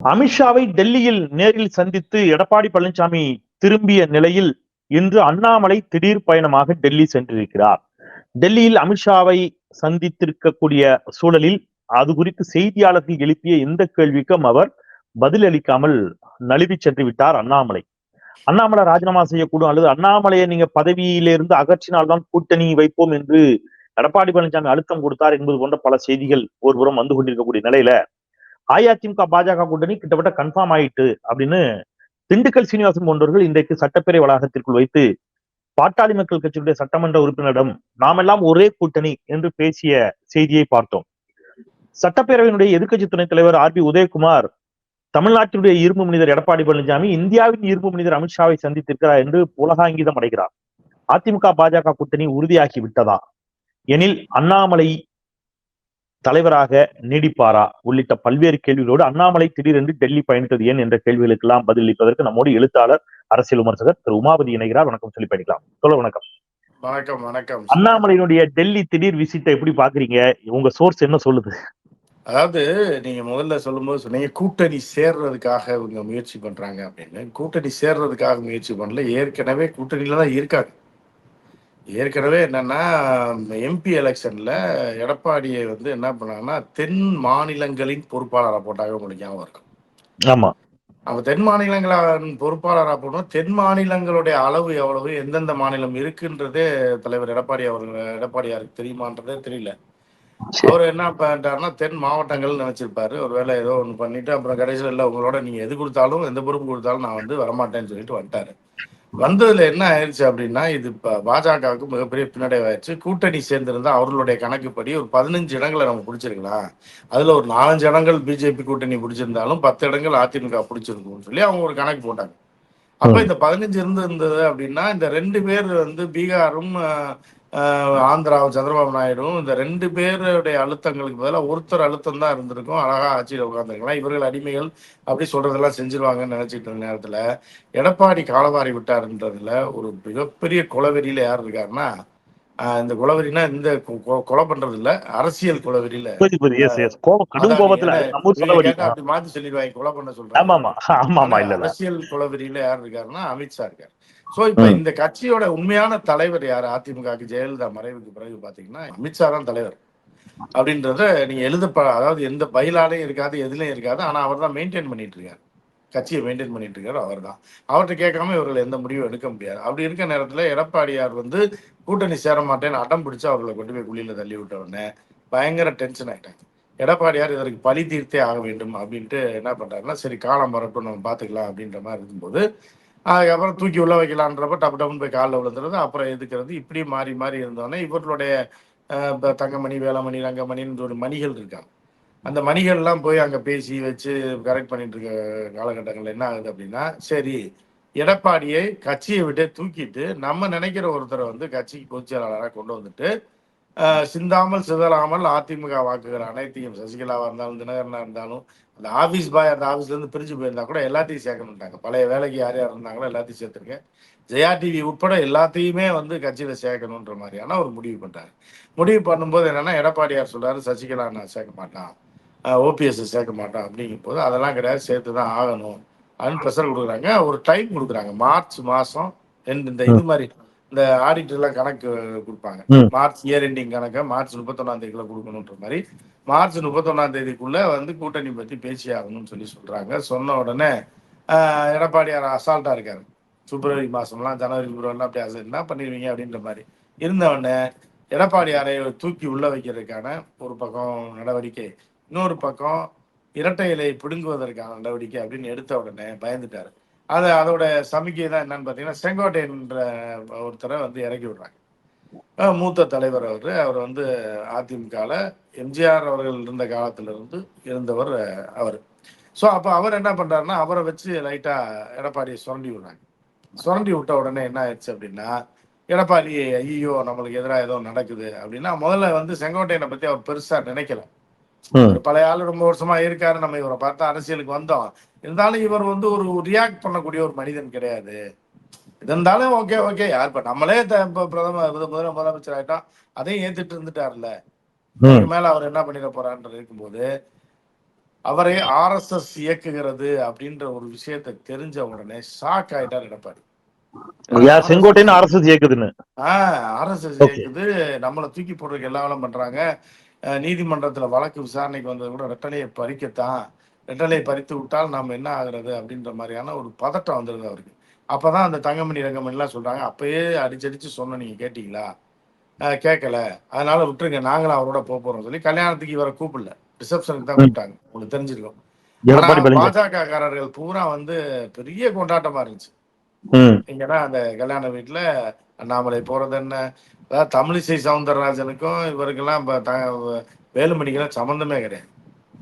அமித்ஷாவை டெல்லியில் நேரில் சந்தித்து எடப்பாடி பழனிசாமி திரும்பிய நிலையில் இன்று அண்ணாமலை திடீர் பயணமாக டெல்லி சென்றிருக்கிறார். டெல்லியில் அமித்ஷாவை சந்தித்திருக்கக்கூடிய சூழலில் அது குறித்து செய்தியாளர்கள் எழுப்பிய இந்த கேள்விக்கும் அவர் பதிலளிக்காமல் நழுவி சென்று விட்டார் அண்ணாமலை. அண்ணாமலை ராஜினாமா செய்யக்கூடும் அல்லது அண்ணாமலையை நீங்க பதவியிலிருந்து அகற்றினால்தான் கூட்டணி வைப்போம் என்று எடப்பாடி பழனிசாமி அழுத்தம் கொடுத்தார் என்பது போன்ற பல செய்திகள் ஒருபுறம் வந்து கொண்டிருக்கக்கூடிய நிலையில அஇஅதிமுக பாஜக கூட்டணி கிட்டத்தட்ட கன்ஃபார்ம் ஆயிட்டு அப்படின்னு திண்டுக்கல் சீனிவாசன் போன்றவர்கள் இன்றைக்கு சட்டப்பேரவை வளாகத்திற்குள் வைத்து பாட்டாளி மக்கள் கட்சியுடைய சட்டமன்ற உறுப்பினரிடம் நாமெல்லாம் ஒரே கூட்டணி என்று பேசிய செய்தியை பார்த்தோம். சட்டப்பேரவையினுடைய எதிர்க்கட்சி துணைத் தலைவர் ஆர் பி உதயகுமார் தமிழ்நாட்டினுடைய இரும்பு மனிதர் எடப்பாடி பழனிசாமி இந்தியாவின் இரும்பு மனிதர் அமித்ஷாவை சந்தித்திருக்கிறார் என்று உலகாங்கீதம் அடைகிறார். அதிமுக பாஜக கூட்டணி உறுதியாகி விட்டதா? எனில் அண்ணாமலை தலைவராக நீடிப்பாரா? உள்ளிட்ட பல்வேறு கேள்விகளோடு அண்ணாமலை திடீரென்று டெல்லி பயணித்தது ஏன் என்ற கேள்விகளுக்கெல்லாம் பதிலளிப்பதற்கு நம்மோடு எழுத்தாளர் அரசியல் விமர்சகர் திரு உமாபதி இணைகிறார். வணக்கம் சொல்லி பயணிக்கலாம் சொல்ல வணக்கம். வணக்கம் வணக்கம். அண்ணாமலையினுடைய டெல்லி திடீர் விசிட்டை எப்படி பாக்குறீங்க உங்க சோர்ஸ் என்ன சொல்லுது? அதாவது நீங்க முதல்ல சொல்லும்போது சொன்னீங்க கூட்டணி சேர்றதுக்காக இவங்க முயற்சி பண்றாங்க அப்படின்னு. கூட்டணி சேர்றதுக்காக முயற்சி பண்ணல. ஏற்கனவே கூட்டணியில தான் இருக்காங்க. ஏற்கனவே என்னன்னா எம்பி எலெக்ஷன்ல எடப்பாடியை வந்து என்ன பண்ணாங்கன்னா தென் மாநிலங்களின் பொறுப்பாளராக உங்களுக்கு ஞாபகம் இருக்கும். ஆமா. அவங்க தென் மாநிலங்களின் பொறுப்பாளராக போனோம் தென் மாநிலங்களுடைய அளவு எவ்வளவு எந்தெந்த மாநிலம் இருக்குன்றதே தலைவர் எடப்பாடி அவர்கள் எடப்பாடியாருக்கு தெரியுமான்றதே தெரியல. அவர் என்ன பண்ணிட்டாருன்னா தென் மாவட்டங்கள் நினைச்சிருப்பாரு. ஒரு வேலை ஏதோ ஒன்று பண்ணிட்டு அப்புறம் கடைசியில் இல்லை உங்களோட நீங்க எது கொடுத்தாலும் எந்த பொறுப்பு கொடுத்தாலும் நான் வந்து வரமாட்டேன்னு சொல்லிட்டு வந்துட்டாரு. வந்ததுல என்ன ஆயிடுச்சு அப்படின்னா இது இப்போ பாஜகவுக்கு மிகப்பெரிய பின்னடைவாயிடுச்சு கூட்டணி சேர்ந்திருந்தா அவர்களுடைய கணக்குப்படி ஒரு பதினஞ்சு இடங்களை நம்ம பிடிச்சிருக்கலாம். அதுல ஒரு நாலஞ்சு இடங்கள் பிஜேபி கூட்டணி பிடிச்சிருந்தாலும் பத்து இடங்கள் அதிமுக பிடிச்சிருக்கும்னு சொல்லி அவங்க ஒரு கணக்கு போட்டாங்க. அப்ப இந்த பதினஞ்சு இருந்து இருந்தது அப்படின்னா இந்த ரெண்டு பேர் வந்து பீகாரும் ஆந்திராவும் சந்திரபாபு நாயுடும் இந்த ரெண்டு பேருடைய அழுத்தங்களுக்கு பதிலாக ஒருத்தர் அழுத்தம் தான் இருந்திருக்கும். அழகா ஆட்சியில் உட்காந்துருக்கலாம் இவர்கள் அடிமைகள் அப்படி சொல்றதெல்லாம் செஞ்சிருவாங்கன்னு நினைச்சிட்டு இருந்த நேரத்துல எடப்பாடி காலவாரி விட்டாருன்றதுல ஒரு மிகப்பெரிய குலவெறியில யார் இருக்காருன்னா இந்த குலவெறினா இந்த கொலை பண்றது இல்ல அரசியல் குலவெறியில அப்படி மாத்தி சொல்லிடுவாங்க கொலை பண்ண சொல்றாங்க. அரசியல் குலவெறியில யார் இருக்காருன்னா அமித்ஷா இருக்காரு. சோ இப்ப இந்த கட்சியோட உண்மையான தலைவர் யார்? அதிமுக ஜெயலலிதா மறைவுக்கு பிறகு பாத்தீங்கன்னா அமித்ஷா தான் தலைவர். அப்படின்றத நீங்க எழுத அதாவது எந்த பயிலாலையும் இருக்காது எதுலயும் இருக்காது. ஆனா அவர் தான் மெயின்டைன் பண்ணிட்டு இருக்காரு. கட்சியை மெயின்டைன் பண்ணிட்டு இருக்காரு அவர் தான். அவர்கிட்ட கேட்காம இவர்கள் எந்த முடிவும் எடுக்க முடியாது. அப்படி இருக்க நேரத்துல எடப்பாடியார் வந்து கூட்டணி சேர மாட்டேன்னு அடம் பிடிச்சு அவர்களை கொண்டு போய் குழியில தள்ளி விட்ட உடனே பயங்கர டென்ஷன் ஆயிட்டாங்க. எடப்பாடியார் இதற்கு பழி தீர்த்தே ஆக வேண்டும் அப்படின்ட்டு என்ன பண்றாருன்னா சரி காலம் வரட்டும் நம்ம பாத்துக்கலாம் அப்படின்ற மாதிரி இருக்கும்போது அதுக்கப்புறம் தூக்கி உள்ள வைக்கலான்றப்ப டப்பு டப்புன்னு போய் காலில் விழுந்துறது அப்புறம் எதுக்கிறது? இப்படி மாறி மாறி இருந்தோடனே இவர்களுடைய தங்கமணி வேளாமணி ரங்கமணின்ற ஒரு மணிகள் இருக்காங்க. அந்த மணிகள்லாம் போய் அங்கே பேசி வச்சு கரெக்ட் பண்ணிட்டு இருக்க காலகட்டங்கள் என்ன ஆகுது அப்படின்னா சரி எடப்பாடியை கட்சியை விட்டு தூக்கிட்டு நம்ம நினைக்கிற ஒருத்தரை வந்து கட்சிக்கு பொதுச்செயலாளராக கொண்டு வந்துட்டு சிந்தாமல் சிதறாமல் அதிமுக வாக்குகிற அனைத்தையும் சசிகலாவா இருந்தாலும் தினகரனா இருந்தாலும் அந்த ஆபீஸ் பாய் அந்த ஆபீஸ்ல இருந்து பிரிஞ்சு போயிருந்தா கூட எல்லாத்தையும் சேர்க்கணுட்டாங்க பழைய வேலைக்கு யார் யார் இருந்தாங்களோ எல்லாத்தையும் சேர்த்துருக்கேன். ஜெயா டிவி உட்பட எல்லாத்தையுமே வந்து கட்சியில சேர்க்கணுன்ற மாதிரியான ஒரு முடிவு பண்றாரு. முடிவு பண்ணும்போது என்னன்னா எடப்பாடியார் சொல்றாரு சசிகலா நான் சேர்க்க மாட்டான். ஓபிஎஸ் சேர்க்க மாட்டான். அப்படிங்கும் போது அதெல்லாம் கிடையாது சேர்த்து தான் ஆகணும். அப்படின்னு ப்ரெஷர் கொடுக்குறாங்க. ஒரு டைம் கொடுக்குறாங்க. மார்ச் மாசம் இந்த இது மாதிரி இந்த ஆடிட்டர்லாம் கணக்கு கொடுப்பாங்க. மார்ச் இயர் எண்டிங் கணக்கை மார்ச் முப்பத்தொன்னாம் தேதிக்குள்ள கொடுக்கணுன்ற மாதிரி மார்ச் முப்பத்தொன்னாம் தேதிக்குள்ள வந்து கூட்டணி பத்தி பேசி ஆகணும்னு சொல்லி சொல்றாங்க. சொன்ன உடனே எடப்பாடியார் அசால்ட்டா இருக்காரு. பிப்ரவரி மாசம்லாம் ஜனவரி பிப்ரவரிலாம் அப்படி என்ன பண்ணிடுவீங்க அப்படின்ற மாதிரி. இருந்தவொடனே எடப்பாடியாரை தூக்கி உள்ள வைக்கிறதுக்கான ஒரு பக்கம் நடவடிக்கை இன்னொரு பக்கம் இரட்டை இலை பிடுங்குவதற்கான நடவடிக்கை அப்படின்னு எடுத்த உடனே பயந்துட்டாரு. அது அதோட சமிக்கை தான் என்னன்னு பார்த்தீங்கன்னா செங்கோட்டையன்ற ஒருத்தரை வந்து இறக்கி விடுறாங்க. மூத்த தலைவர் அவர். அவர் வந்து அதிமுகவில் எம்ஜிஆர் அவர்கள் இருந்த காலத்திலிருந்து இருந்தவர் அவர். ஸோ அப்போ அவர் என்ன பண்ணுறாருன்னா அவரை வச்சு லைட்டாக எடப்பாடியை சுரண்டி விடுறாங்க. சுரண்டி விட்ட உடனே என்ன ஆயிடுச்சு அப்படின்னா எடப்பாடி ஐயோ நம்மளுக்கு எதிராக ஏதோ நடக்குது அப்படின்னா முதல்ல வந்து செங்கோட்டையனை பற்றி அவர் பெருசாக நினைக்கல. பழைய ஆள் ரொம்ப வருஷமா இருக்காரு. நம்ம இவரை பார்த்தா அரசியலுக்கு வந்தோம். இருந்தாலும் இவர் வந்து ஒரு ரியாக்ட் பண்ணக்கூடிய ஒரு மனிதன் கிடையாது. இருந்தாலும் ஓகே ஓகே யார் இப்ப நம்மளே பிரதமர் முதல முதலமைச்சர் ஆயிட்டோம். அதையும் ஏத்துட்டு இருந்துட்டாருல்ல மேல அவர் என்ன பண்ணிட போறான்ற இருக்கும்போது அவரை ஆர்எஸ்எஸ் இயக்குகிறது அப்படின்ற ஒரு விஷயத்தை தெரிஞ்ச உடனே ஷாக் ஆயிட்டார் எடப்பாடி. யார் செங்கோட்டைன்னு அரசு இயக்குதுன்னு. RSS Okay. இயக்குது. நம்மளை தூக்கி போடுறதுக்கு எல்லா வேலை பண்றாங்க. நீதிமன்றத்துல வழக்கு விசாரணைக்கு வந்தது கூட ரெட்டலையை பறிக்கத்தான் ரெட்டலையை பறித்து விட்டால் நாம் என்ன ஆகுறது அப்படின்ற மாதிரியான ஒரு பதட்டம் வந்துருது அவருக்கு. அப்பதான் அந்த தங்கமணி ரங்கமணி எல்லாம் சொல்றாங்க அப்பயே அடிச்சடிச்சு சொன்ன நீங்க கேட்டீங்களா? கேட்கல. அதனால விட்டுருங்க நாங்களும் அவரோட போக போறோம் சொல்லி கல்யாணத்துக்கு இவரை கூப்பிடல. ரிசப்ஷனுக்கு தான் கூப்பிட்டாங்க உங்களுக்கு தெரிஞ்சிருக்கும். பாஜக காரர்கள் பூரா வந்து பெரிய கொண்டாட்டமா இருந்துச்சு. இங்கன்னா அந்த கல்யாண வீட்டுல அண்ணாமலை போறது என்ன? அதாவது தமிழிசை சவுந்தரராஜனுக்கும் இவருக்கெல்லாம் இப்ப த- வேலுமணிக்கெல்லாம் சம்மந்தமே கிடையாது.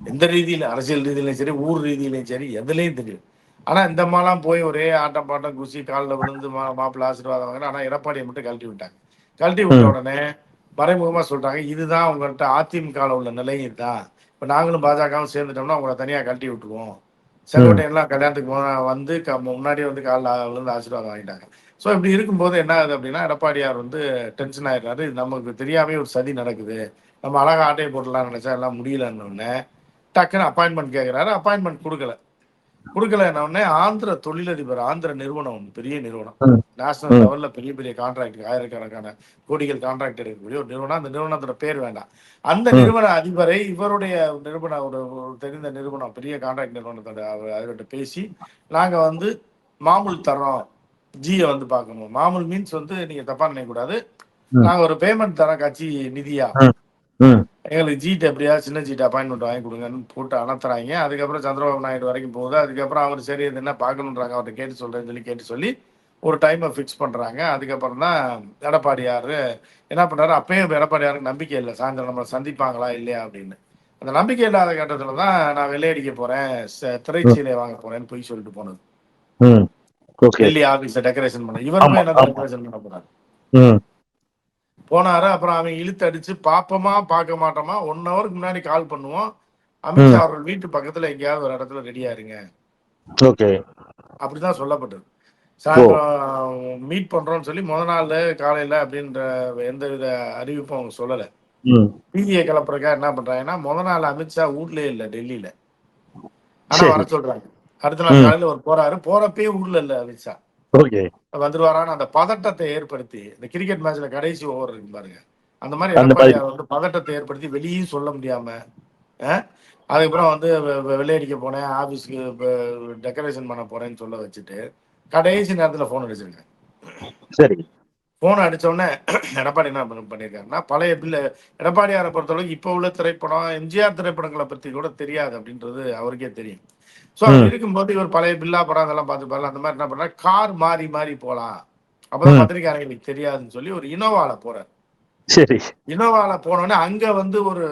எந்த ரீதியில அரசியல் ரீதியிலையும் சரி ஊர் ரீதியிலையும் சரி எதுலையும் தெரியும் ஆனா இந்த மாதிரிலாம் போய் ஒரே ஆட்டம் பாட்டம் குசி காலில் விழுந்து மா மாப்பிள்ளை ஆசீர்வாதம் வாங்கினா ஆனா எடப்பாடியை மட்டும் கழட்டி விட்டாங்க. கழட்டி விட்ட. உடனே மறைமுகமா சொல்றாங்க இதுதான் உங்கள்கிட்ட அதிமுக உள்ள நிலை இதுதான். இப்ப நாங்களும் பாஜகவும் சேர்ந்துட்டோம்னா உங்களை தனியா கழட்டி விட்டுருவோம். செங்கோட்டையெல்லாம் கல்யாணத்துக்கு வந்து க- முன்னாடியே வந்து காலில் விழுந்து ஆசீர்வாதம் வாங்கிட்டாங்க. ஸோ இப்படி இருக்கும்போது என்ன ஆகுது அப்படின்னா எடப்பாடியார் வந்து டென்ஷன் ஆயிடுறாரு. நமக்கு தெரியாமே ஒரு சதி நடக்குது. நம்ம அழகா ஆட்டையை போடலாம்னு நினைச்சா எல்லாம் முடியலன்னு உடனே டக்குன்னு அப்பாயின்மெண்ட் கேட்குறாரு அப்பாயின்மெண்ட் கொடுக்கல. உடனே ஆந்திர தொழிலதிபர் ஆந்திர நிறுவனம் ஒண்ணு, பெரிய நிறுவனம். நேஷனல். லெவல்ல பெரிய பெரிய கான்ட்ராக்ட் ஆயிரக்கணக்கான கோடிகள் கான்ட்ராக்ட் எடுக்கக்கூடிய ஒரு நிறுவனம். அந்த நிறுவனத்தோட பேர் வேண்டாம். அந்த. நிறுவன அதிபரை இவருடைய நிறுவன ஒரு தெரிந்த நிறுவனம் பெரிய கான்ட்ராக்ட் நிறுவனத்தோட அவர் அவர்கிட்ட பேசி நாங்க வந்து மாமூல் தரோம் ஜியை வந்து பார்க்கணும். மாமூல் மீன்ஸ் வந்து நீங்க தப்பா நினைக்க கூடாது ம். நாங்க ஒரு பேமெண்ட் தரோம் கட்சி நிதியா? எங்களுக்கு ஜீட் எப்படியா சின்ன ஜீட் அப்பாயின்மெண்ட் வாங்கி கொடுங்கன்னு போட்டு அனுப்புறாங்க அதுக்கப்புறம் சந்திரபாபு நாயுடு வரைக்கும் போகுது. அதுக்கப்புறம் அவர் சரி இது என்ன பார்க்கணுன்றாங்க. அவர்கிட்ட கேட்டு சொல்றேன்னு சொல்லி கேட்டு சொல்லி ஒரு டைமை ஃபிக்ஸ் பண்றாங்க. அதுக்கப்புறம் தான் எடப்பாடியார் என்ன பண்றாரு? அப்பயே எடப்பாடியாருக்கு நம்பிக்கை இல்லை. சாயந்தரம் நம்ம சந்திப்பாங்களா இல்லையா அப்படின்னு. அந்த நம்பிக்கை இல்லாத கட்டத்துல தான் நான் வெள்ளையடிக்க போறேன். ச- திரைச்சீலை வாங்க போறேன்னு போய் சொல்லிட்டு போனது. டெல்லி ஆபீஸ டெக்கரேஷன் பண்ண. இவருமே என்ன. டெக்கரேஷன் பண்ண போறாரு? போனாரு அப்புறம் அவன் இழுத்து அடிச்சு பாப்போமா பார்க்க மாட்டோமா? ஒன் ஹவருக்கு முன்னாடி கால் பண்ணுவோம். அமித்ஷா அவர்கள் வீட்டு பக்கத்துல எங்கேயாவது ஒரு இடத்துல ரெடியா இருங்க. ஓகே அப்படிதான் சொல்லப்பட்டது. சாயந்தரம் மீட் பண்றோம்னு சொல்லி முத நாள் காலையில அப்படின்ற எந்த வித அறிவிப்பும் அவங்க சொல்லல. பிடிஏ கிளப்புறக்கா என்ன பண்றாங்கன்னா முத நாள் அமித்ஷா வீட்லயே இல்ல டெல்லியில. ஆனா. வர சொல்றாங்க. அடுத்த நாள். காலையில ஒரு போறாரு. போறப்பயே ஊர்ல இல்ல அமித்ஷா. வந்துருவாரான்னு அந்த பதட்டத்தை ஏற்படுத்தி இந்த கிரிக்கெட் மேட்ச்ல கடைசி ஓவர் இருக்கு பாருங்க. அந்த மாதிரி வந்து பதட்டத்தை ஏற்படுத்தி வெளியும் சொல்ல முடியாம அதுக்கப்புறம் வந்து வெள்ளையடிக்க போனேன் ஆபீஸ்க்கு டெக்கரேஷன் பண்ண போறேன்னு சொல்ல வச்சுட்டு கடைசி நேரத்துல போன் அடிச்சிருக்கேன் சரி. போன் அடிச்ச உடனே எடப்பாடி என்ன பண்ண- பண்ணியிருக்காருன்னா பழைய பில்ல எடப்பாடியாரை பொறுத்தளவுக்கு இப்போ உள்ள திரைப்படம் எம்ஜிஆர் திரைப்படங்களை பத்தி கூட தெரியாது அப்படின்றது அவருக்கே தெரியும். ஸோ. இருக்கும்போது இவர் பழைய பில்லா படம் அதெல்லாம் பார்த்து பாருல அந்த மாதிரி என்ன பண்றாரு? கார் மாறி மாறி போலாம். அப்பதான் ம். பத்திரிக்கையாளர்களுக்கு தெரியாதுன்னு சொல்லி ஒரு இனோவால போறாரு. சரி. இனோவால போனோடனே அங்க வந்து ஒரு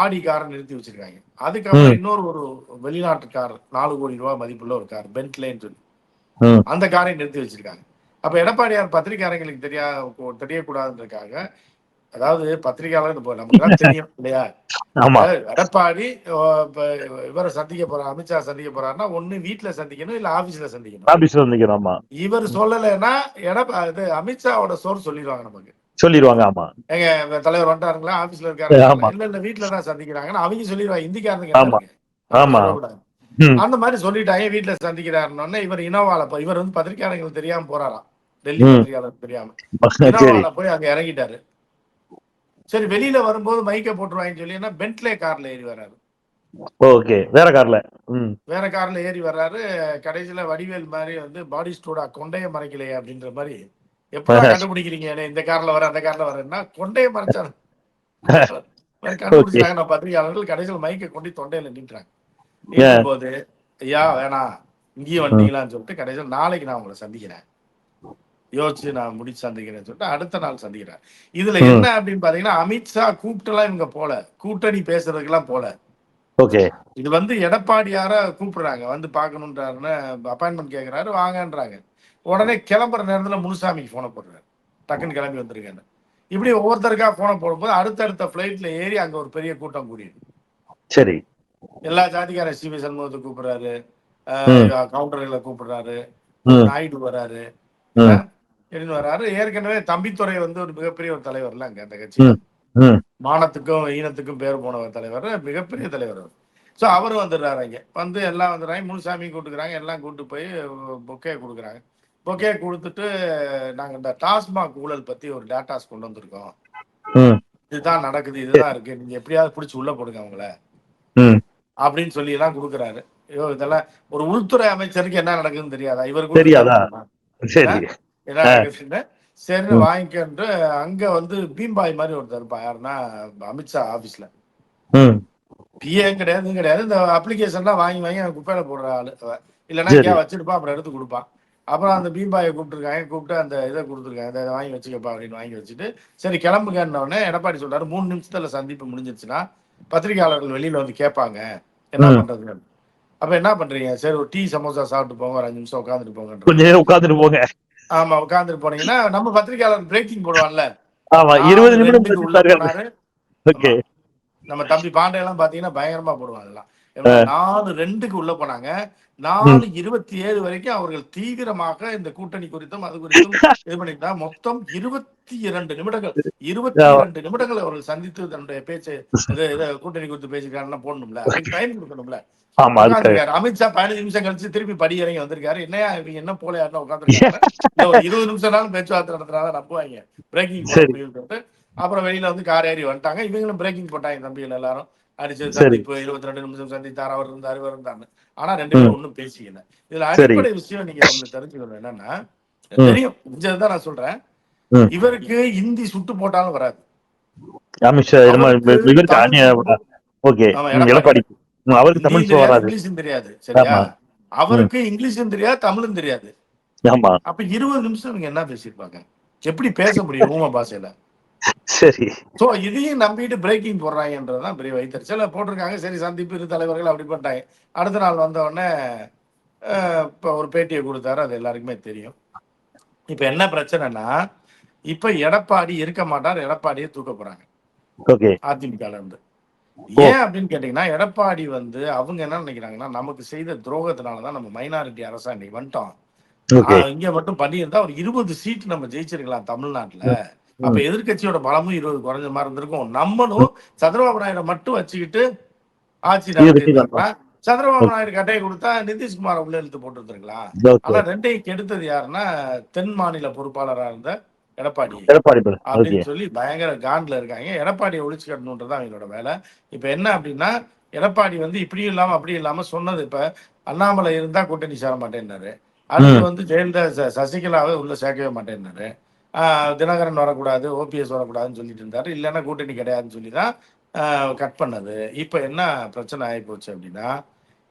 ஆடி காரை நிறுத்தி வச்சிருக்காங்க. அதுக்கப்புறம். இன்னொரு ஒரு வெளிநாட்டு கார் நாலு கோடி ரூபாய் மதிப்புள்ள ஒரு கார் பென்ட்லேன்னு சொல்லி. அந்த காரை நிறுத்தி வச்சிருக்காங்க. அப்ப எடப்பாடியார் பத்திரிகையாளர்களுக்கு தெரியா தெரியக்கூடாதுன்றதுக்காக அதாவது பத்திரிகையாளர் நமக்கு தெரியும் இல்லையா? எடப்பாடி இவரை சந்திக்க போறார் அமித்ஷா சந்திக்க போறாருன்னா ஒண்ணு வீட்டுல சந்திக்கணும் இல்ல ஆபீஸ்ல சந்திக்கணும். ஆபீஸ்ல இவர் சொல்லலைன்னா எடப்பா இது அமித்ஷாவோட சோர் சொல்லிடுவாங்க நமக்கு. சொல்லிடுவாங்க ஆமா. எங்க தலைவர் வந்துட்டாருங்களா? ஆபீஸ்ல இருக்காரு. இல்ல இல்ல வீட்டுல தான் சந்திக்கிறாங்கன்னு அவங்க சொல்லிடுவாங்க இந்திக்காரனுக்கு ஆமா. ஆமா. அந்த மாதிரி சொல்லிட்டாங்க வீட்டுல சந்திக்கிறாருன்னு இவர் இனோவால இவர் வந்து பத்திரிகையாளர்களுக்கு தெரியாம போறாராம். டெல்லி ம். பத்திரிகையாளருக்கு தெரியாம இனோவால போய் அங்க இறங்கிட்டாரு. சரி வெளியில வரும்போது மைக்க போட்டுருவாங்கன்னு சொல்லி என்ன பென்ட்லே கார்ல ஏறி வர்றாரு. ஓகே வேற கார்ல. வேற கார்ல ஏறி வர்றாரு. கடைசியில வடிவேல் மாதிரி வந்து பாடி ஸ்டூடா கொண்டைய மறைக்கலையே அப்படின்ற மாதிரி. எப்படா கண்டுபிடிக்கிறீங்க இந்த கார்ல வர அந்த கார்ல வரேன்னா கொண்டைய மறைச்சாரு. கண்டுபிடிச்சாங்க. நான் பத்திரிகையாளர்கள் கடைசியில் மைக்கை கொண்டு தொண்டையில நின்றாங்க. போது ஐயா வேணாம். இங்கேயும் வந்தீங்களான்னு சொல்லிட்டு கடைசியில் நாளைக்கு நான் உங்களை சந்திக்கிறேன். யோசிச்சு நான் முடிச்சு சந்திக்கிறேன்னு சொல்லிட்டு அடுத்த நாள் சந்திக்கிறேன் இதுல. என்ன அப்படின்னு பாத்தீங்கன்னா அமித்ஷா கூப்பிட்டுலாம் இவங்க போல கூட்டணி பேசுறதுக்கெல்லாம் போல. ஓகே. இது வந்து எடப்பாடியார கூப்பிடுறாங்க வந்து பார்க்கணுன்றாருன்னு அப்பாயின்மெண்ட் கேட்கறாரு வாங்கன்றாங்க. உடனே கிளம்புற நேரத்துல முனுசாமிக்கு போனை போடுறாரு. டக்குன்னு கிளம்பி வந்திருக்கேன்னு இப்படி ஒவ்வொருத்தருக்கா போனை போடும்போது அடுத்தடுத்த ஃபிளைட்ல ஏறி அங்க ஒரு பெரிய கூட்டம் கூடியது. சரி. எல்லா ஜாதிக்கார சிவி சண்முகத்தை கூப்பிடுறாரு. கவுண்டர்களை கூப்பிடுறாரு. நாயுடு வராரு. ம். அப்படின்னு வராரு ஏற்கனவே தம்பித்துறை வந்து ஒரு மிகப்பெரிய ஒரு தலைவர்ல அங்க அந்த கட்சி மானத்துக்கும் ஈனத்துக்கும் பேர் போன ஒரு தலைவர் மிகப்பெரிய தலைவர் ஸோ அவரும் வந்துடுறாரு அங்கே. வந்து எல்லாம் வந்துடுறாங்க. முனுசாமி கூட்டுக்கிறாங்க. எல்லாம் கூட்டு போய் பொக்கே கொடுக்குறாங்க. பொக்கே கொடுத்துட்டு நாங்கள் இந்த டாஸ்மாக் ஊழல் பற்றி ஒரு டேட்டாஸ் கொண்டு வந்திருக்கோம். இதுதான் நடக்குது இதுதான் இருக்கு. நீங்க எப்படியாவது பிடிச்சி உள்ள போடுங்க அவங்கள. அப்படின்னு சொல்லி எல்லாம் கொடுக்குறாரு. ஐயோ இதெல்லாம் ஒரு உள்துறை அமைச்சருக்கு என்ன நடக்குதுன்னு தெரியாதா? இவருக்கு தெரியாதா? என்ன நடக்குதுன்னு சரி வாங்கிக்கன்ட்டு அங்க வந்து பீம்பாய் மாதிரி ஒருத்தர் இருப்பா யாருன்னா அமித்ஷா ஆபீஸ்ல பிஏ கிடையாது இதுவும் கிடையாது. இந்த அப்ளிகேஷன்லாம் வாங்கி வாங்கி அவன் குப்பையில போடுற ஆளு. இல்லைன்னா. எங்கேயா வச்சிருப்பான் அப்புறம் எடுத்து கொடுப்பான். அப்புறம் அந்த பீம்பாயை கூப்பிட்டுருக்காங்க கூப்பிட்டு அந்த இதை கொடுத்துருக்காங்க. இதை வாங்கி வச்சுக்கப்பா அப்படின்னு வாங்கி வச்சுட்டு சரி கிளம்புங்கன்ன உடனே எடப்பாடி சொல்றாரு மூணு நிமிஷத்துல சந்திப்பு முடிஞ்சிருச்சுன்னா பத்திரிகையாளர்கள் வெளியில வந்து கேட்பாங்க என்ன ம். பண்றதுங்க அப்ப என்ன பண்றீங்க? சரி ஒரு டீ சமோசா சாப்பிட்டு போங்க ஒரு அஞ்சு நிமிஷம் உட்காந்துட்டு போங்க உட்கார்ந்துட்டு போங்க. ஆமா உட்காந்துட்டு போனீங்கன்னா நம்ம பத்திரிகையாளர் பிரேக்கிங் போடுவான்ல. ஆமா இருபது நிமிடம். ஓகே. நம்ம தம்பி பாண்டே எல்லாம் பாத்தீங்கன்னா பயங்கரமா போடுவாங்க அதெல்லாம். இவங்க நாலு ரெண்டுக்கு உள்ள போனாங்க. நாலு இருபத்தி ஏழு வரைக்கும் அவர்கள் தீவிரமாக இந்த கூட்டணி குறித்தும் அது குறித்தும் இது பண்ணிட்டா மொத்தம் இருபத்தி இரண்டு நிமிடங்கள். இருபத்தி இரண்டு நிமிடங்கள் அவர்கள் சந்தித்து தன்னுடைய பேச்சு கூட்டணி குறித்து பேசிக்கிறாருன்னா போடணும்ல. டைம் கொடுக்கணும்ல. ஆமா. அமித்ஷா பதினஞ்சு நிமிஷம் கழிச்சு திருப்பி படி இறங்கி வந்திருக்காரு. என்னையா இவங்க என்ன போல யாருன்னா உட்காந்துருக்காங்க இருபது நிமிஷம் நாளும் பேச்சுவார்த்தை நடத்துறாங்க நம்புவாங்க. பிரேக்கிங் போட சரி. முடியும்னு சொல்லிட்டு அப்புறம் வெளியில வந்து கார் ஏறி வந்துட்டாங்க. இவங்களும் பிரேக்கிங் போட்டாங்க தம்பிகள் எல்லாரும். அடிச்சு. சந்திப்பு இருபத்தி ரெண்டு நிமிஷம் சந்தித்தார். அவர் இருந்தார் இவர் இருந்தாரு ஆனா ரெண்டு பேரும் ஒண்ணும் பேசிக்கல. இதுல. அடிப்படை விஷயம் நீங்க ஒண்ணு தெரிஞ்சுக்கணும் என்னன்னா. தெரியும். இதான் நான் சொல்றேன். இவருக்கு இந்தி சுட்டு போட்டாலும் வராது. அமித்ஷா அவருக்கு தமிழ் வராது. இங்கிலீஷும் தெரியாது சரியா. அவருக்கு இங்கிலீஷும் தெரியாது தமிழும் தெரியாது. ஆமா. அப்ப இருபது நிமிஷம் இவங்க என்ன பேசியிருப்பாங்க? எப்படி பேச முடியும் ஊம பாஷையில? சரி. சோ இதையும் நம்பிட்டு பிரேக்கிங் போடுறாங்கன்றதுதான் பெரிய வைத்தறிச்சல் போட்டிருக்காங்க சரி சந்திப்பு இரு தலைவர்கள் அப்படி பண்ணிட்டாங்க அடுத்த நாள் வந்த உடனே இப்ப ஒரு பேட்டியை கொடுத்தாரு அது எல்லாருக்குமே தெரியும். இப்ப என்ன பிரச்சனைனா இப்ப எடப்பாடி இருக்க மாட்டார் எடப்பாடியை தூக்க போறாங்க. ஓகே. அதிமுக இருந்து. ஏன் அப்படின்னு கேட்டீங்கன்னா எடப்பாடி வந்து அவங்க என்ன நினைக்கிறாங்கன்னா நமக்கு செய்த துரோகத்தினாலதான் நம்ம மைனாரிட்டி அரசா இன்னைக்கு வந்துட்டோம் இங்க மட்டும் பண்ணியிருந்தா ஒரு இருபது சீட் நம்ம ஜெயிச்சிருக்கலாம் தமிழ்நாட்டுல. அப்ப எதிர்க்கட்சியோட பலமும் இருபது குறைஞ்ச மாதிரி இருந்திருக்கும். நம்மளும் சந்திரபாபு நாயுடு மட்டும் வச்சுக்கிட்டு ஆட்சி சந்திரபாபு நாயுடு கட்டையை கொடுத்தா நிதிஷ்குமார் உள்ள இழுத்து போட்டு ஆனா ரெண்டையும் கெடுத்தது யாருன்னா தென் மாநில பொறுப்பாளரா இருந்த எடப்பாடி. எடப்பாடி அப்படின்னு சொல்லி பயங்கர காண்ட்ல இருக்காங்க. எடப்பாடியை ஒழிச்சு கட்டணுன்றது அவங்களோட வேலை. இப்ப என்ன அப்படின்னா எடப்பாடி வந்து இப்படியும் இல்லாம அப்படியும் இல்லாம சொன்னது இப்ப அண்ணாமலை இருந்தா கூட்டணி சேர மாட்டேன்னாரு. அடுத்து வந்து ஜெயலலிதா சசிகலாவை உள்ள சேர்க்கவே மாட்டேன்னாரு. ஆஹ் தினகரன் வரக்கூடாது ஓபிஎஸ் வரக்கூடாதுன்னு சொல்லிட்டு இருந்தாரு. இல்லைன்னா கூட்டணி கிடையாதுன்னு சொல்லி தான் கட் பண்ணது. இப்ப என்ன பிரச்சனை ஆகி போச்சு அப்படின்னா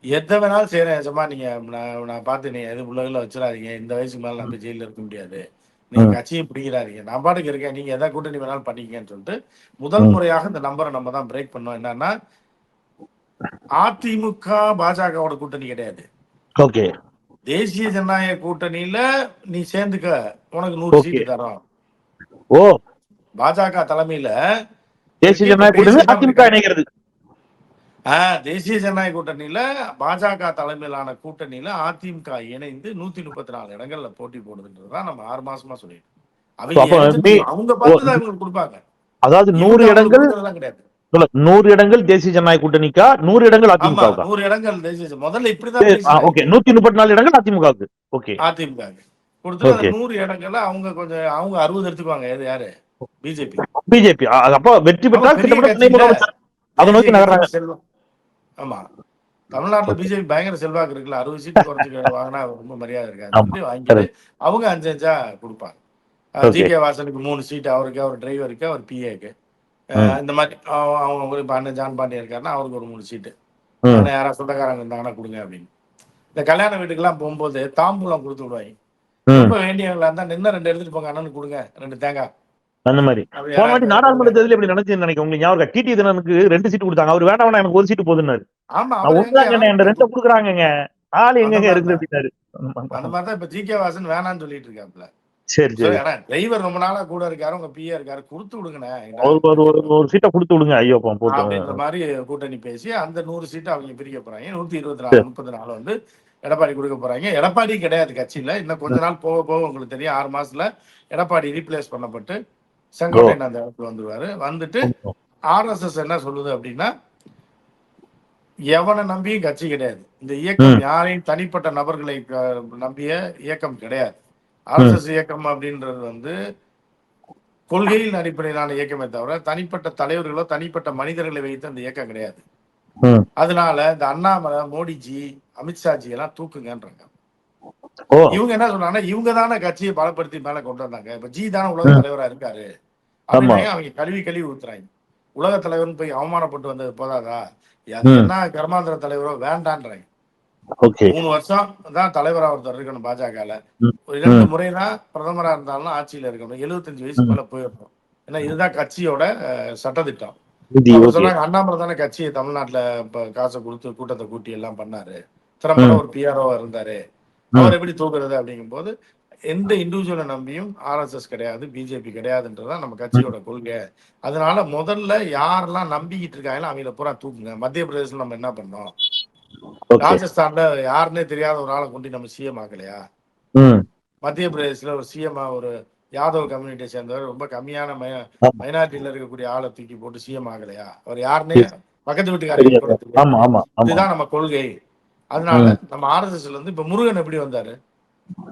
எதை வேணாலும் செய்யறேன் நிஜமா நீங்க நான் நான் பார்த்து நீங்க எது உலகில் வச்சிடாதீங்க. இந்த வயசுக்கு மேல போய் ஜெயில இருக்க முடியாது. நீங்க. கட்சியை பிடிக்கிறாதீங்க நான் பாட்டுக்கு இருக்கேன். நீங்க எதை கூட்டணி வேணாலும் பண்ணிக்கங்கன்னு சொல்லிட்டு முதல். முறையாக இந்த நம்பரை நம்ம தான் பிரேக் பண்ணோம். என்னன்னா அதிமுக பாஜகவோட கூட்டணி கிடையாது. ஓகே. தேசிய ஜனநாயக கூட்டணியில நீ சேர்ந்துக்க. உனக்கு நூறு. சீட்டு தரோம். ஓ. பாஜக தலைமையில தேசிய ஜனநாயக கூட்டணி அதிமுக இணைகிறது. தேசிய ஜனநாயக கூட்டணியில பாஜக தலைமையிலான கூட்டணியில அதிமுக இணைந்து நூத்தி முப்பத்தி நாலு இடங்கள்ல போட்டி போடுதுன்றதுதான் நம்ம ஆறு மாசமா சொல்லிட்டு அவங்க அவங்க பார்த்து தான் இவங்களுக்கு கொடுப்பாங்க. அதாவது நூறு இடங்கள் கிடையாது. நூறு இடங்கள் தேசிய ஜனநாயக கூட்டணிக்கா நூறு இடங்கள் அதிமுகவுக்கா? நூறு இடங்கள் தேசிய முதல்ல இப்படிதான் ஓகே நூத்தி முப்பத்தி நாலு இடங்கள் அதிமுகவுக்கு. ஓகே. அதிமுக கொடுத்து. நூறு இடங்கள்ல அவங்க கொஞ்சம் அவங்க அறுபது எடுத்துக்குவாங்க. எது யாரு? பிஜேபி. பிஜேபி. அப்போ வெற்றி பெற்றால் அதை நோக்கி நகர்றாங்க. செல்வம் ஆமா. தமிழ்நாட்டுல பிஜேபி பயங்கர செல்வாக்கு இருக்குல்ல. அறுபது சீட்டு குறைச்சு வாங்கினா ரொம்ப மரியாதை இருக்காது வாங்கிட்டு அவங்க அஞ்சு அஞ்சா கொடுப்பாங்க. ஜி கே வாசனுக்கு மூணு சீட் அவருக்கு அவர் டிரைவருக்கு அவர் பிஏக்கு இந்த மாதிரி அவ- அவங்க ஒரு இப்ப அண்ணன் ஜான் பாண்டியன் இருக்காருன்னா அவருக்கு ஒரு மூணு சீட்டு. யாராவது சொந்தக்காரங்க இருந்தாங்கன்னா கொடுங்க அப்படின்னு. இந்த கல்யாண வீட்டுக்கெல்லாம் போகும்போது தாம்பூலம் கொடுத்து விடுவாங்க. ரொம்ப வேண்டியவங்களா இருந்தா நின்று ரெண்டு எடுத்துட்டு போங்க அண்ணனுக்கு கொடுங்க ரெண்டு தேங்காய். அந்த மாதிரி. போன வாட்டி நாடாளுமன்ற தேர்தல் எப்படி நடந்துச்சுன்னு நினைக்கிறேன் உங்களுக்கு ஞாபகம் இருக்கா? டிடி தினனுக்கு ரெண்டு சீட் கொடுத்தாங்க. அவர் வேண்டாம் எனக்கு ஒரு சீட்டு போதுன்னாரு. ஆமா ஒன்றாங்க எங்க என்ன ரெண்டு கொடுக்குறாங்கங்க. ஆள் இருக்குது மாதிரி அப்படின்னாரு. அந்த மாதிரிதான் இப்ப ஜி கே வாசன் வேணாம்னு சொல்லிட்டு இருக்காப்ல சரி சரி டிரைவர் ரொம்ப நாளா கூட இருக்காரு உங்க பிஏ இருக்காரு கொடுத்து விடுங்கண்ணே. ஒரு சீட்டை கொடுத்து விடுங்க. ஐயோ அப்போ அப்படின்ற மாதிரி கூட்டணி பேசி அந்த நூறு சீட்டு அவங்க பிரிக்க போறாங்க. நூத்தி இருபத்தி நாலு முப்பத்தி நாலு வந்து எடப்பாடி கொடுக்க போறாங்க. எடப்பாடி கிடையாது கட்சியில. இன்னும் கொஞ்ச நாள் போக போக உங்களுக்கு தெரியும். ஆறு மாசத்துல எடப்பாடி ரீப்ளேஸ் பண்ணப்பட்டு செங்கோட்டையன் அந்த இடத்துல வந்துருவாரு. வந்துட்டு ஆர்எஸ்எஸ் என்ன சொல்லுது அப்படின்னா எவனை நம்பியும் கட்சி கிடையாது. இந்த இயக்கம் யாரையும் தனிப்பட்ட நபர்களை நம்பிய இயக்கம் கிடையாது. ஆர்எஸ்எஸ் இயக்கம் அப்படின்றது வந்து கொள்கையின் அடிப்படையிலான இயக்கமே தவிர தனிப்பட்ட தலைவர்களோ தனிப்பட்ட மனிதர்களை வைத்து அந்த இயக்கம் கிடையாது. அதனால இந்த அண்ணாமலை மோடிஜி அமித்ஷாஜி எல்லாம் தூக்குங்கன்றாங்க. இவங்க என்ன சொல்றாங்கன்னா இவங்க தானே கட்சியை பலப்படுத்தி மேல கொண்டு வந்தாங்க. இப்ப ஜி தானே உலக தலைவரா இருக்காரு. அவங்க கழுவி கழுவி ஊத்துறாங்க. உலக தலைவர்னு போய் அவமானப்பட்டு வந்தது போதாதா. என்ன கர்மாந்திர தலைவரோ வேண்டான்றாங்க. மூணு வருஷம் தான் தலைவரா ஒருத்தர் இருக்கணும் பாஜகல. ம். ஒரு இரண்டு முறை தான் பிரதமரா இருந்தாலும் ஆட்சியில இருக்கணும். எழுபத்தஞ்சு வயசு. மேல போயிடணும். ஏன்னா இதுதான் கட்சியோட ஓகே. சொன்னாங்க அண்ணாமலை தானே கட்சியை தமிழ்நாட்டுல இப்ப காசை கொடுத்து கூட்டத்தை கூட்டி எல்லாம் பண்ணாரு. திறம்பட. ஒரு பிஆர்ஓ இருந்தாரு. அவர் எப்படி தூக்குறது அப்படிங்கும் போது எந்த இண்டிவிஜுவலை நம்பியும் ஆர்எஸ்எஸ் கிடையாது பிஜேபி கிடையாதுன்றதுதான் நம்ம கட்சியோட கொள்கை. அதனால முதல்ல யாரெல்லாம் நம்பிக்கிட்டு இருக்காங்களோ அவங்கள பூரா தூக்குங்க. மத்திய பிரதேசத்துல நம்ம என்ன பண்ணோம்? ராஜஸ்தான்ல யாருன்னே தெரியாத ஒரு ஆளை கொண்டு நம்ம சிஎம் ஆகலையா மத்திய பிரதேசல ஒரு சிஎம் ஒரு யாதவ் கம்யூனிட்டியை சேர்ந்தவர் ரொம்ப கம்மியான. மைனாரிட்டியில இருக்கக்கூடிய ஆளை தூக்கி போட்டு சிஎம் ஆகலையா அவர் யாருன்னே பக்கத்து வீட்டுக்காரங்க இதுதான் நம்ம கொள்கை. அதனால நம்ம ஆர்எஸ்எஸ்ல இருந்து இப்ப முருகன் எப்படி வந்தாரு?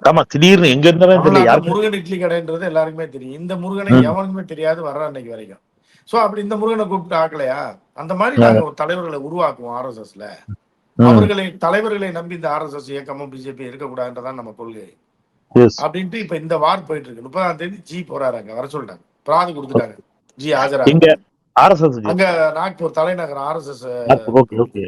ஆமா திடீர்னு எங்க இருந்தாலும் தெரியல. முருகன் இட்லி கடைன்றது எல்லாருக்குமே தெரியும். இந்த முருகனை. எவனுக்குமே தெரியாது வர்ற அன்னைக்கு வரைக்கும். சோ அப்படி இந்த முருகனை கூப்பிட்டு ஆக்கலையா? அந்த மாதிரி நாங்க ஒரு தலைவர்களை உருவாக்குவோம் ஆர்எஸ்எஸ்ல. அவர்களை தலைவர்களை நம்பி இந்த ஆர்எஸ்எஸ் இயக்கமும் பிஜேபி இருக்கக்கூடாதுன்றதான் நம்ம கொள்கை. அப்படின்ட்டு இப்ப இந்த வார் போயிட்டு இருக்கு. முப்பதாம் தேதி ஜி போறாரு அங்க வர சொல்லிட்டாங்க. பிராதி கொடுத்துட்டாங்க. ஜி ஆஜரா. எங்க? ஆர்எஸ்எஸ் அங்க நாக்பூர் தலைநகர் ஆர்எஸ்எஸ் ஓகே ஓகே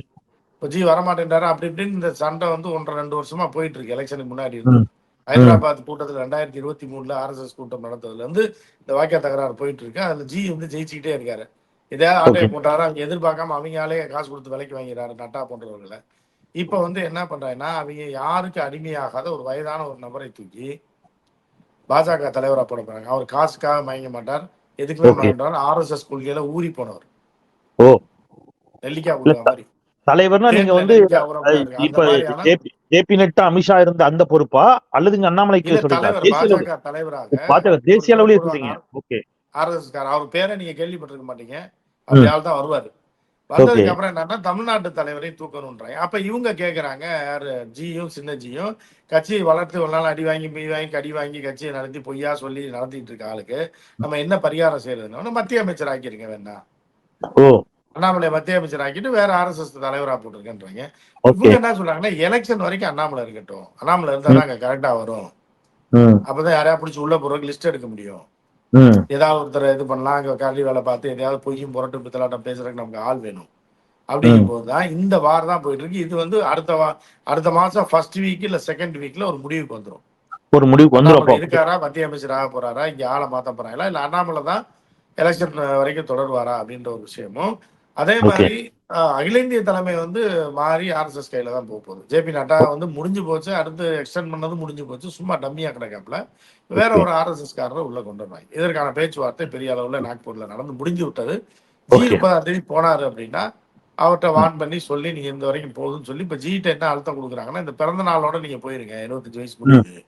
இப்ப ஜி வரமாட்டேன்றாரு அப்படி இப்படின்னு இந்த சண்டை வந்து ஒன்றரை ரெண்டு வருஷமா போயிட்டு இருக்கு எலெக்ஷனுக்கு முன்னாடி இருந்து. ஹைதராபாத் கூட்டத்துல ரெண்டாயிரத்தி இருபத்தி மூணுல ஆர்எஸ்எஸ் கூட்டம் நடந்ததுல இருந்து இந்த வாக்கிய தகராறு போயிட்டு இருக்கு அதுல ஜி வந்து ஜெயிச்சுக்கிட்டே இருக்காரு. எதையாவது ஆட்டையை. போட்டாரு? அவங்க எதிர்பார்க்காம அவங்க ஆளே காசு கொடுத்து விலைக்கு வாங்கிறாரு நட்டா போன்றவர்களை. இப்ப வந்து என்ன பண்றாங்கன்னா அவங்க யாருக்கு அடிமையாகாத ஒரு வயதான ஒரு நபரை தூக்கி பாஜக தலைவரா போட போறாங்க. அவர் காசுக்காக மயங்க மாட்டார். எதுக்குமே. மாட்டார். ஆர்எஸ்எஸ் கொள்கையில ஊறி போனவர். நெல்லிக்காய் கொடுத்த மாதிரி. தலைவர்னா நீங்க வந்து இப்ப ஜேபி நட்டா அமித்ஷா இருந்த அந்த பொறுப்பா? அல்லது இங்க அண்ணாமலைக்கு தலைவர் தேசிய தலைவராக அளவுலயே சொல்றீங்க. ஓகே. ஆர்எஸ் கார் அவர் பேரை நீங்க கேள்விப்பட்டிருக்க மாட்டீங்க. அப்படி ஆள் தான் வருவாரு. வந்ததுக்கு அப்புறம் என்னன்னா தமிழ்நாட்டு தலைவரை தூக்கணும்ன்றாங்க அப்ப இவங்க கேக்குறாங்க யாரு? ஜியும் சின்ன ஜியும் கட்சியை வளர்த்து ஒரு நாள் அடி வாங்கி பி வாங்கி கடி வாங்கி கட்சியை நடத்தி பொய்யா சொல்லி நடத்திட்டு இருக்க ஆளுக்கு நம்ம என்ன பரிகாரம் செய்யறதுன்னு மத்திய அமைச்சர் ஆக்கிருங்க வேணா ஓ. அண்ணாமலை மத்திய அமைச்சர் ஆக்கிட்டு வேற ஆர்எஸ்எஸ் தலைவரா போட்டிருக்கேன்றாங்க. இவங்க என்ன சொல்றாங்கன்னா எலெக்ஷன் வரைக்கும் அண்ணாமலை இருக்கட்டும். அண்ணாமலை இருந்தா அங்க கரெக்டா வரும். அப்பதான் யாரையா பிடிச்சி உள்ள போறதுக்கு லிஸ்ட் எடுக்க முடியும். ஏதாவது ஒருத்தர் இது பண்ணலாம் அங்க கல்வி வேலை பார்த்து எதையாவது பொய்யும் புரட்டு பித்தலாட்டம் பேசுறதுக்கு நமக்கு ஆள் வேணும். அப்படிங்கும் போதுதான் இந்த வார் தான் போயிட்டு இருக்கு. இது வந்து அடுத்த வா அடுத்த மாசம் ஃபர்ஸ்ட் வீக் இல்ல செகண்ட் வீக்ல ஒரு முடிவுக்கு வந்துரும். ஒரு முடிவுக்கு அப்போ. இருக்காரா? மத்திய அமைச்சர் ஆக போறாரா? இங்க ஆளை மாத்த போறாங்களா? இல்ல அண்ணாமலை தான் எலெக்ஷன் வரைக்கும் தொடர்வாரா அப்படின்ற ஒரு விஷயமும் அதே. மாதிரி அகில இந்திய தலைமை வந்து மாறி ஆர்எஸ்எஸ் கையில தான் போக போகுது ஜேபி நட்டா வந்து முடிஞ்சு போச்சு அடுத்து எக்ஸ்டெண்ட் பண்ணது முடிஞ்சு போச்சு சும்மா டம்மியா கிடக்காப்ல வேற. ஒரு ஆர்எஸ்எஸ் காரரை உள்ள கொண்டு வந்தாங்க. இதற்கான பேச்சுவார்த்தை பெரிய அளவுல நாக்பூர்ல நடந்து முடிஞ்சு விட்டது. ஜி. முப்பதாம் தேதி போனாரு அப்படின்னா அவர்கிட்ட வான் பண்ணி சொல்லி நீங்க இந்த வரைக்கும் போகுதுன்னு சொல்லி இப்ப ஜிட்ட என்ன அழுத்தம் கொடுக்குறாங்கன்னா இந்த பிறந்த நாளோட நீங்க போயிருங்க இருபத்தஞ்சு வயசு முடியுது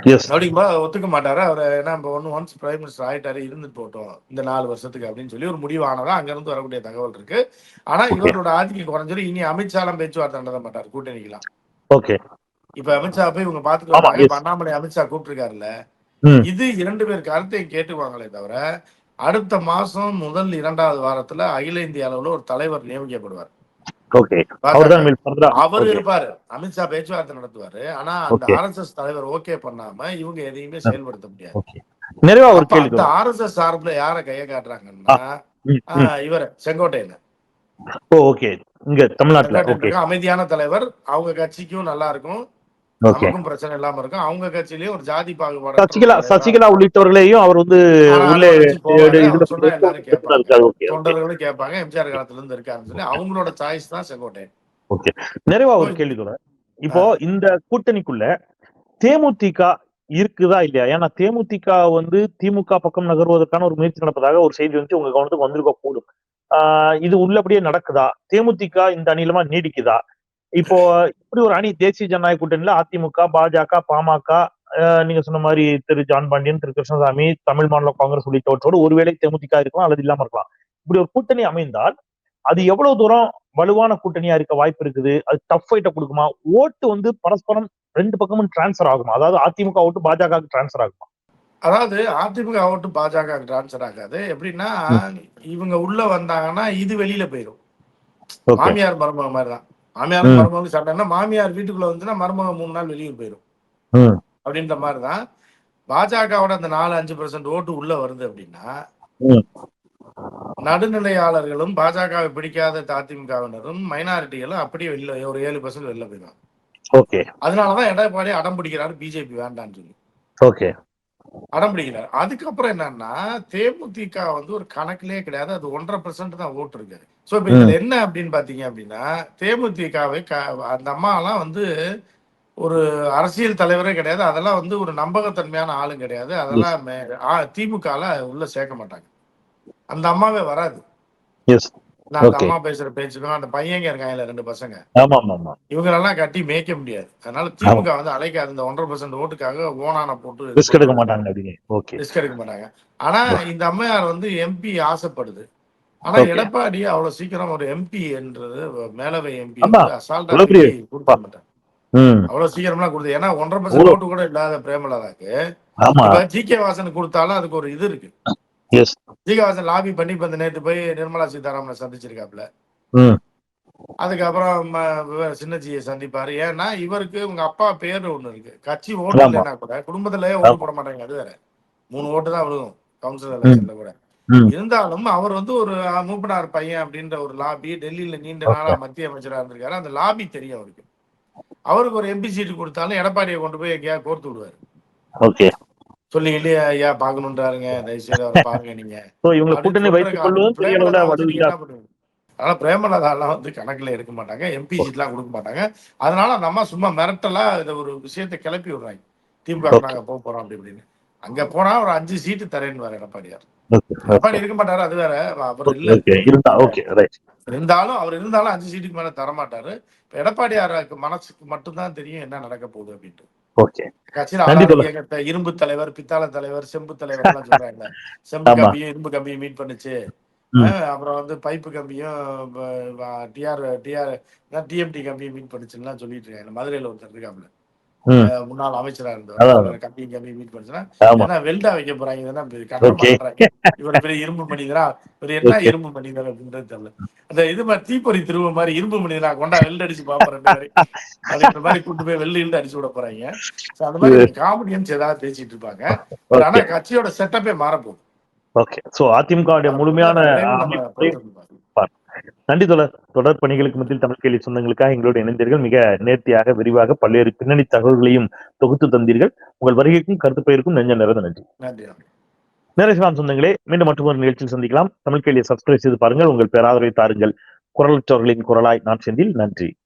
ம் எஸ் அப்படிங்கும்போது ஒத்துக்க மாட்டாரு? அவர் ஏன்னா இப்போ ஒன்று ஒன்ஸ் பிரைம் மினிஸ்டர் ஆயிட்டாரு இருந்துட்டு போட்டோம் இந்த நாலு வருஷத்துக்கு அப்படின்னு சொல்லி ஒரு முடிவானதா அங்க இருந்து வரக்கூடிய தகவல் இருக்கு. ஆனா. இவரோட ஆதிக்கம் குறைஞ்சிரும் இனி அமித்ஷாலாம் பேச்சுவார்த்தை நடத்த மாட்டார் கூட்டணிக்கலாம் ஓகே இப்ப அமித்ஷா போய் இவங்க yes. அண்ணாமலை அமித்ஷா கூப்பிட்டுருக்காருல்ல இது இரண்டு பேர் கருத்தையும் கேட்டுக்குவாங்களே தவிர அடுத்த மாசம் முதல் இரண்டாவது வாரத்துல அகில இந்திய அளவுல ஒரு தலைவர் நியமிக்கப்படுவார். அவர். இருப்பாரு. அமித்ஷா பேச்சுவார்த்தை நடத்துவாரு. ஆனா அந்த. ஆர்எஸ்எஸ் தலைவர் ஓகே பண்ணாம இவங்க எதையுமே செயல்படுத்த முடியாது. நிறைவா ஒரு கேள்வி அந்த ஆர்எஸ்எஸ் சார்பில் யார கைய காட்டுறாங்கன்னா இவர் செங்கோட்டையில ஓகே இங்க தமிழ்நாட்டுல. அமைதியான தலைவர். அவங்க கட்சிக்கும் நல்லா இருக்கும். நமக்கும் பிரச்சனை இல்லாம இருக்கும். அவங்க கட்சியிலயும் ஒரு ஜாதி பாகுபாடு சசிகலா சசிகலா உள்ளிட்டவர்களையும் அவர் வந்து உள்ளே. ஓகே ஓகே தொண்டர்களும் கேட்பாங்க. எம்ஜிஆர் காலத்துல இருந்து இருக்காருன்னு சொல்லி அவங்களோட சாய்ஸ் தான் செங்கோட்டையன். நிறைவா ஒரு கேள்வி இப்போ இந்த கூட்டணிக்குள்ள தேமுதிக இருக்குதா இல்லையா? ஏன்னா தேமுதிக வந்து திமுக பக்கம் நகர்வதற்கான ஒரு முயற்சி நடப்பதாக ஒரு செய்தி வந்து உங்க கவனத்துக்கு வந்திருக்க கூடும் ஆஹ் இது உள்ளபடியே நடக்குதா? தேமுதிக இந்த அணிலமா நீடிக்குதா? இப்போ இப்படி ஒரு அணி தேசிய ஜனநாயக கூட்டணியில அதிமுக பாஜக பாமக நீங்க சொன்ன மாதிரி திரு ஜான் பாண்டியன் திரு கிருஷ்ணசாமி தமிழ் மாநில காங்கிரஸ் உள்ளிட்டவற்றோடு ஒருவேளை தேமுதிக இருக்கலாம் அல்லது இல்லாம இருக்கலாம். இப்படி ஒரு கூட்டணி அமைந்தால் அது எவ்வளவு தூரம் வலுவான கூட்டணியா இருக்க வாய்ப்பு இருக்குது? அது டஃப் ஃபைட்டை கொடுக்குமா? ஓட்டு வந்து பரஸ்பரம் ரெண்டு பக்கமும் டிரான்ஸ்ஃபர் ஆகுமா? அதாவது அதிமுக ஓட்டு பாஜக டிரான்ஸ்ஃபர் ஆகுமா? அதாவது அதிமுக ஓட்டு பாஜக டிரான்ஸ்ஃபர் ஆகாது. எப்படின்னா இவங்க உள்ள வந்தாங்கன்னா இது வெளியில போயிடும் மாமியார் மருமக மாதிரி தான் மாமியார் ம். மருமக சட்டைன்னா மாமியார் வீட்டுக்குள்ள வந்துன்னா மருமக மூணு நாள் வெளியே போயிடும் அப்படின்ற மாதிரி தான் பாஜகவோட அந்த நாலு அஞ்சு பர்சன்ட் ஓட்டு உள்ள வருது அப்படின்னா. நடுநிலையாளர்களும் பாஜகவை பிடிக்காத அதிமுகவினரும் மைனாரிட்டிகளும் அப்படியே வெளியில ஒரு ஏழு பர்சன்ட் வெளில போயிடும் அதனாலதான் எடப்பாடி அடம் பிடிக்கிறாரு பிஜேபி வேண்டாம்னு சொல்லி. ஓகே. அடம் பிடிக்கிறார் அதுக்கப்புறம் என்னன்னா தேமுதிக வந்து ஒரு கணக்கிலே கிடையாது. அது ஒன்றரை பெர்சன்ட் தான் ஓட்டு இருக்கு சோ இப்ப இதுல என்ன அப்படின்னு பாத்தீங்க அப்படின்னா தேமுதிகவை அந்த அம்மா எல்லாம் வந்து ஒரு அரசியல் தலைவரே கிடையாது. அதெல்லாம் வந்து ஒரு நம்பகத்தன்மையான ஆளும் கிடையாது. அதெல்லாம் திமுகல உள்ள சேர்க்க மாட்டாங்க. அந்த அம்மாவே வராது. அந்த. அம்மா பேசுற பேச்சுக்கும் அந்த பையங்க இருக்காங்கல்ல ரெண்டு பசங்க. இவங்களெல்லாம் கட்டி மேய்க்க முடியாது. அதனால திமுக வந்து அழைக்காது இந்த ஒன்றரை பெர்சன்ட் ஓட்டுக்காக ஓனான போட்டு ரிஸ்க் எடுக்க மாட்டாங்க ரிஸ்க் எடுக்க மாட்டாங்க. ஆனா இந்த அம்மையார் வந்து எம்பி ஆசைப்படுது. ஆனா. எடப்பாடி அவ்வளவு சீக்கிரம் ஒரு எம்பி என்றது மேலவை எம்பி. அசால்ட்டா கொடுக்க மாட்டாங்க. அவ்வளவு சீக்கிரம்லாம் கொடுத்து ஏன்னா ஒன்றரை பர்சன்ட் ஓட்டு கூட இல்லாத பிரேமலதாக்கு. ஜி கே வாசன் கொடுத்தாலும் அதுக்கு ஒரு இது இருக்கு. எஸ் ஜி கே வாசன் லாபி பண்ணி இப்ப நேத்து போய் நிர்மலா சீதாராமனை சந்திச்சிருக்காப்ல. அதுக்கப்புறம் சின்னஜியை சந்திப்பாரு. ஏன்னா இவருக்கு உங்க அப்பா பேர் ஒண்ணு இருக்கு. கட்சி ஓட்டு. இல்லைன்னா கூட குடும்பத்திலேயே ஓட்டு போட மாட்டாங்க அது வேற. மூணு ஓட்டு தான் விழுகும். கவுன்சிலர் எலெக்ஷன்ல கூட. இருந்தாலும் அவர் வந்து ஒரு மூப்பனார் பையன் அப்படின்ற ஒரு லாபி டெல்லியில நீண்ட நாளா மத்திய அமைச்சரா இருந்திருக்காரு. அந்த லாபி தெரியும் அவருக்கு. அவருக்கு ஒரு எம்பி சீட்டு கொடுத்தாலும் எடப்பாடியை கொண்டு போய் எங்கேயாவது கோர்த்து விடுவாரு. ஓகே சொல்லி இல்லையா ஐயா பாக்கணுன்றாருங்க தயவுசெய்து அவரை பாருங்க நீங்க. சோ இவங்க அப்படின்னு கூட்டணி வைத்துக் சொல்றதுக்கு கொள்வது பெரிய அளவுல பிரேமலதா வச்சு நீங்க வலுவியா என்ன பண்ணுவீங்க? அதனால பிரேமலதாலாம் வந்து கணக்குல எடுக்க மாட்டாங்க. எம்பி சீட்லாம் கொடுக்க மாட்டாங்க. அதனால அந்த அம்மா சும்மா மிரட்டலா இந்த ஒரு விஷயத்தை கிளப்பி விடுறாங்க. திமுக. நாங்க போக போறோம் அப்படி இப்படின்னு. அங்க போனா ஒரு அஞ்சு சீட்டு தரேன்னு வர எடப்பாடியார் எடப்பாடி இருக்க மாட்டாரு? அது வேற. அவர் இல்ல. இருந்தாலும் அவர் இருந்தாலும் அஞ்சு சீட்டுக்கு மேல தர மாட்டாரு இப்ப எடப்பாடியாருக்கு மனசுக்கு மட்டும்தான் தெரியும் என்ன நடக்க போகுது அப்படின்ட்டு. ஓகே. இரும்பு தலைவர் பித்தாள தலைவர் செம்பு தலைவர் எல்லாம் சொல்றாங்க. செம்பு. கம்பியும் இரும்பு கம்பியும் மீட் பண்ணுச்சு. அப்புறம் வந்து பைப்பு கம்பியும் டிஆர் டிஆர் டிஎம்டி கம்பியும் மீட் பண்ணுச்சுன்னு சொல்லிட்டு இருக்காங்க. மதுரையில ஒருத்தர் இருக்காப்ல முன்னாள் அமைச்சரா. இருந்தவர். கம்பியும் கம்பியும் மீட் பண்ணுச்சுன்னா வெல்டா வைக்க போறாங்க? இதெல்லாம் இவர் பெரிய இரும்பு மனிதரா? இவர் என்ன. இரும்பு மனிதர் அப்படின்றது தெரியல. அந்த இது மாதிரி தீப்பொறி திரும்ப மாதிரி இரும்பு மனிதரா கொண்டா வெல்ட் அடிச்சு அப்படின்ற மாதிரி கூட்டு போய் வெள்ளி இருந்து அடிச்சு விட போறாங்க. அந்த மாதிரி காமெடியன்ஸ் ஏதாவது பேசிட்டு இருப்பாங்க. ஆனா கட்சியோட செட்டப்பே மாறப்போகுது. ஓகே சோ அதிமுக முழுமையான நன்றி தொடர் தொடர் பணிகளுக்கு மத்தியில் தமிழ் கேள்வி சொந்தங்களுக்காக எங்களோடு இணைந்தீர்கள். மிக நேர்த்தியாக விரிவாக பல்வேறு பின்னணி தகவல்களையும் தொகுத்து தந்தீர்கள். உங்கள் வருகைக்கும் கருத்து பயிருக்கும் நெஞ்ச நிறைந்த நன்றி. நன்றி நேரசிவான் சொந்தங்களே மீண்டும் மற்றொரு நிகழ்ச்சியில் சந்திக்கலாம். தமிழ் கேள்வியை சப்ஸ்கிரைப் செய்து பாருங்கள். உங்கள் பேராதரவை தாருங்கள். குரலற்றவர்களின் குரலாய் நான் செந்தில். நன்றி.